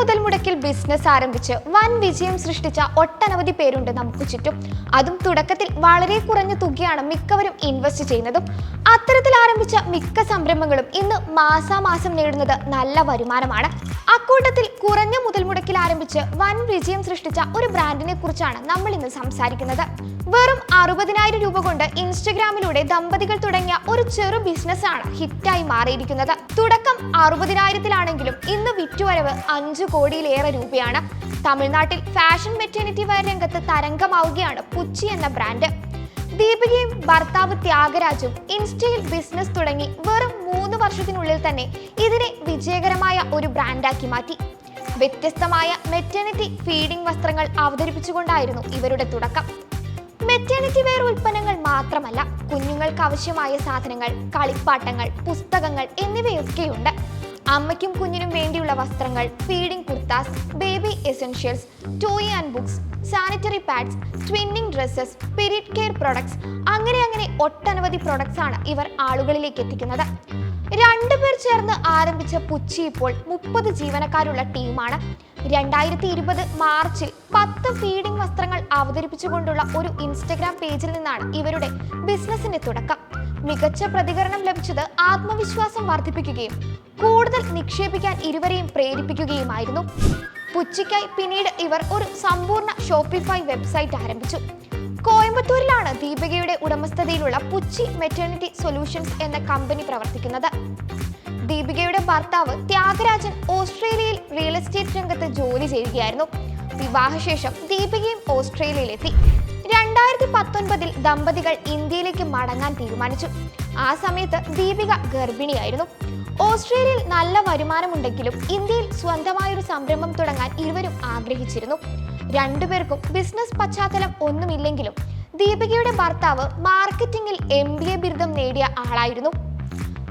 മുതൽ മുടക്കിൽ ബിസിനസ് ആരംഭിച്ച് വൻ വിജയം സൃഷ്ടിച്ച ഒട്ടനവധി പേരുണ്ട് നമുക്ക് ചുറ്റും. അതും തുടക്കത്തിൽ വളരെ കുറഞ്ഞ തുകയാണ് മിക്കവരും ഇൻവെസ്റ്റ് ചെയ്യുന്നതും. അത്തരത്തിൽ ആരംഭിച്ച മിക്ക സംരംഭങ്ങളും ഇന്ന് മാസാമാസം നേടുന്നത് നല്ല വരുമാനമാണ്. അക്കൂട്ടത്തിൽ കുറഞ്ഞ മുതൽ മുടക്കിൽ ആരംഭിച്ച് വൻ വിജയം സൃഷ്ടിച്ച ഒരു ബ്രാൻഡിനെ കുറിച്ചാണ് നമ്മൾ ഇന്ന് സംസാരിക്കുന്നത്. വെറും അറുപതിനായിരം രൂപ കൊണ്ട് ഇൻസ്റ്റഗ്രാമിലൂടെ ദമ്പതികൾ തുടങ്ങിയ ഒരു ചെറു ബിസിനസ് ആണ് ഹിറ്റായി മാറിയിരിക്കുന്നത്. തുടക്കം അറുപതിനായിരത്തിലാണെങ്കിലും ഇന്ന് വിറ്റുവരവ് അഞ്ചു കോടിയിലേറെ രൂപയാണ്. തമിഴ്നാട്ടിൽ ഫാഷൻ മെറ്റേണിറ്റി വെയർ രംഗത്ത് തരംഗമാവുകയാണ് പുച്ചി എന്ന ബ്രാൻഡ് ദീപികയും ഭർത്താവ് ത്യാഗരാജും ഇൻസ്റ്റയിൽ ബിസിനസ് തുടങ്ങി വെറും മൂന്ന് വർഷത്തിനുള്ളിൽ തന്നെ ഇതിനെ വിജയകരമായ ഒരു ബ്രാൻഡാക്കി മാറ്റി. വ്യത്യസ്തമായ മെറ്റേണിറ്റി ഫീഡിംഗ് വസ്ത്രങ്ങൾ അവതരിപ്പിച്ചുകൊണ്ടായിരുന്നു ഇവരുടെ തുടക്കം. മെറ്റേണിറ്റി വെയർ ഉൽപ്പന്നങ്ങൾ മാത്രമല്ല കുഞ്ഞുങ്ങൾക്ക് ആവശ്യമായ സാധനങ്ങൾ കളിപ്പാട്ടങ്ങൾ പുസ്തകങ്ങൾ എന്നിവയൊക്കെയുണ്ട്. അമ്മയ്ക്കും കുഞ്ഞിനും വേണ്ടിയുള്ള വസ്ത്രങ്ങൾ feeding kurtas baby essentials toy and books sanitary pads twinning dresses period care products അങ്ങനെ അങ്ങനെ ഒട്ടനവധി പ്രൊഡക്ട്സ് ആണ് ഇവർ ആളുകളിലേക്ക് എത്തിക്കുന്നത്. രണ്ടുപേർ ചേർന്ന് ആരംഭിച്ച പുച്ചി ഇപ്പോൾ മുപ്പത് ജീവനക്കാരുള്ള ടീമാണ്. രണ്ടായിരത്തി ഇരുപത് മാർച്ചിൽ പത്ത് ഫീഡിംഗ് വസ്ത്രങ്ങൾ അവതരിപ്പിച്ചുകൊണ്ടുള്ള ഒരു ഇൻസ്റ്റഗ്രാം പേജിൽ നിന്നാണ് ഇവരുടെ ബിസിനസിന്റെ തുടക്കം. മികച്ച പ്രതികരണം ലഭിച്ചത് ആത്മവിശ്വാസം വർദ്ധിപ്പിക്കുകയും കൂടുതൽ നിക്ഷേപിക്കാൻ ഇരുവരെയും പ്രേരിപ്പിക്കുകയുമായിരുന്നു. പുച്ചിക്കായി പിന്നീട് ഇവർ ഒരു സമ്പൂർണ ഷോപ്പിഫൈ വെബ്സൈറ്റ് ആരംഭിച്ചു. കോയമ്പത്തൂരിലാണ് ദീപികയുടെ ഉടമസ്ഥതയിലുള്ള പുച്ചി മെറ്റേണിറ്റി സൊല്യൂഷൻസ് എന്ന കമ്പനി പ്രവർത്തിക്കുന്നത്. ദീപികയുടെ ഭർത്താവ് ത്യാഗരാജൻ ഓസ്ട്രേലിയയിൽ റിയൽ എസ്റ്റേറ്റ് രംഗത്ത് ജോലി ചെയ്യുകയായിരുന്നു. വിവാഹശേഷം ദീപികയും ഓസ്ട്രേലിയയിലെത്തി. രണ്ടായിരത്തി പത്തൊൻപതിൽ ദമ്പതികൾ ഇന്ത്യയിലേക്ക് മടങ്ങാൻ തീരുമാനിച്ചു. ആ സമയത്ത് ദീപിക ഗർഭിണിയായിരുന്നു. ഓസ്ട്രേലിയയിൽ നല്ല വരുമാനമുണ്ടെങ്കിലും ഇന്ത്യയിൽ സ്വന്തമായൊരു സംരംഭം തുടങ്ങാൻ ഇരുവരും ആഗ്രഹിച്ചിരുന്നു. രണ്ടുപേർക്കും ബിസിനസ് പശ്ചാത്തലം ഒന്നുമില്ലെങ്കിലും ദീപികയുടെ ഭർത്താവ് മാർക്കറ്റിംഗിൽ എം ബി എ ബിരുദം നേടിയ ആളായിരുന്നു.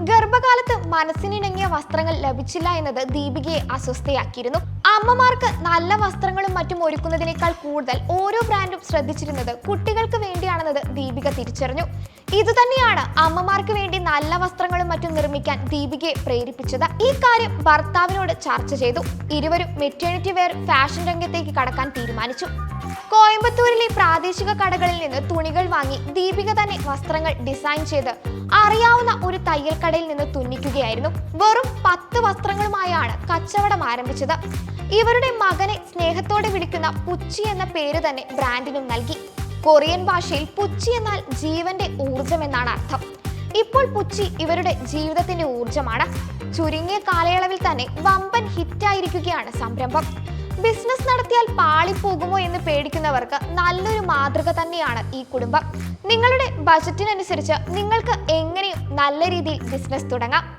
ഗർഭകാലത്ത് മനസ്സിനിണങ്ങിയ വസ്ത്രങ്ങൾ ലഭിച്ചില്ല എന്നത് ദീപികയെ അസ്വസ്ഥയാക്കിയിരുന്നു. അമ്മമാർക്ക് നല്ല വസ്ത്രങ്ങളും മറ്റും ഒരുക്കുന്നതിനേക്കാൾ കൂടുതൽ ഓരോ ബ്രാൻഡും ശ്രദ്ധിച്ചിരുന്നത് കുട്ടികൾക്ക് വേണ്ടിയാണെന്നത് ദീപിക തിരിച്ചറിഞ്ഞു. ഇതുതന്നെയാണ് അമ്മമാർക്ക് വേണ്ടി നല്ല വസ്ത്രങ്ങളും മറ്റും നിർമ്മിക്കാൻ ദീപികയെ പ്രേരിപ്പിച്ചത്. ഈ കാര്യം ഭർത്താവിനോട് ചർച്ച ചെയ്തു. ഇരുവരും മെറ്റേണിറ്റി വെയർ ഫാഷൻ രംഗത്തേക്ക് കടക്കാൻ തീരുമാനിച്ചു. കോയമ്പത്തൂരിലെ പ്രാദേശിക കടകളിൽ നിന്ന് തുണികൾ വാങ്ങി ദീപിക തന്നെ വസ്ത്രങ്ങൾ ഡിസൈൻ ചെയ്ത് അറിയാവുന്ന ഒരു തയ്യൽ കടയിൽ നിന്ന് തുന്നിക്കുകയായിരുന്നു. വെറും പത്ത് വസ്ത്രങ്ങളുമായാണ് കച്ചവടം ആരംഭിച്ചത്. ഇവരുടെ മകനെ സ്നേഹത്തോടെ വിളിക്കുന്ന പുച്ചി എന്ന പേര് തന്നെ ബ്രാൻഡിനും നൽകി. കൊറിയൻ ഭാഷയിൽ പുച്ചി എന്നാൽ ജീവന്റെ ഊർജം എന്നാണ് അർത്ഥം. ഇപ്പോൾ പുച്ചി ഇവരുടെ ജീവിതത്തിന്റെ ഊർജമാണ് ചുരുങ്ങിയ കാലയളവിൽ തന്നെ വമ്പൻ ഹിറ്റായിരിക്കുകയാണ് സംരംഭം. ബിസിനസ് നടത്തിയാൽ പാളിപ്പോകുമോ എന്ന് പേടിക്കുന്നവർക്ക് നല്ലൊരു മാതൃക തന്നെയാണ് ഈ കുടുംബം. നിങ്ങളുടെ ബജറ്റിനനുസരിച്ച് നിങ്ങൾക്ക് എങ്ങനെയും നല്ല രീതിയിൽ ബിസിനസ് തുടങ്ങാം.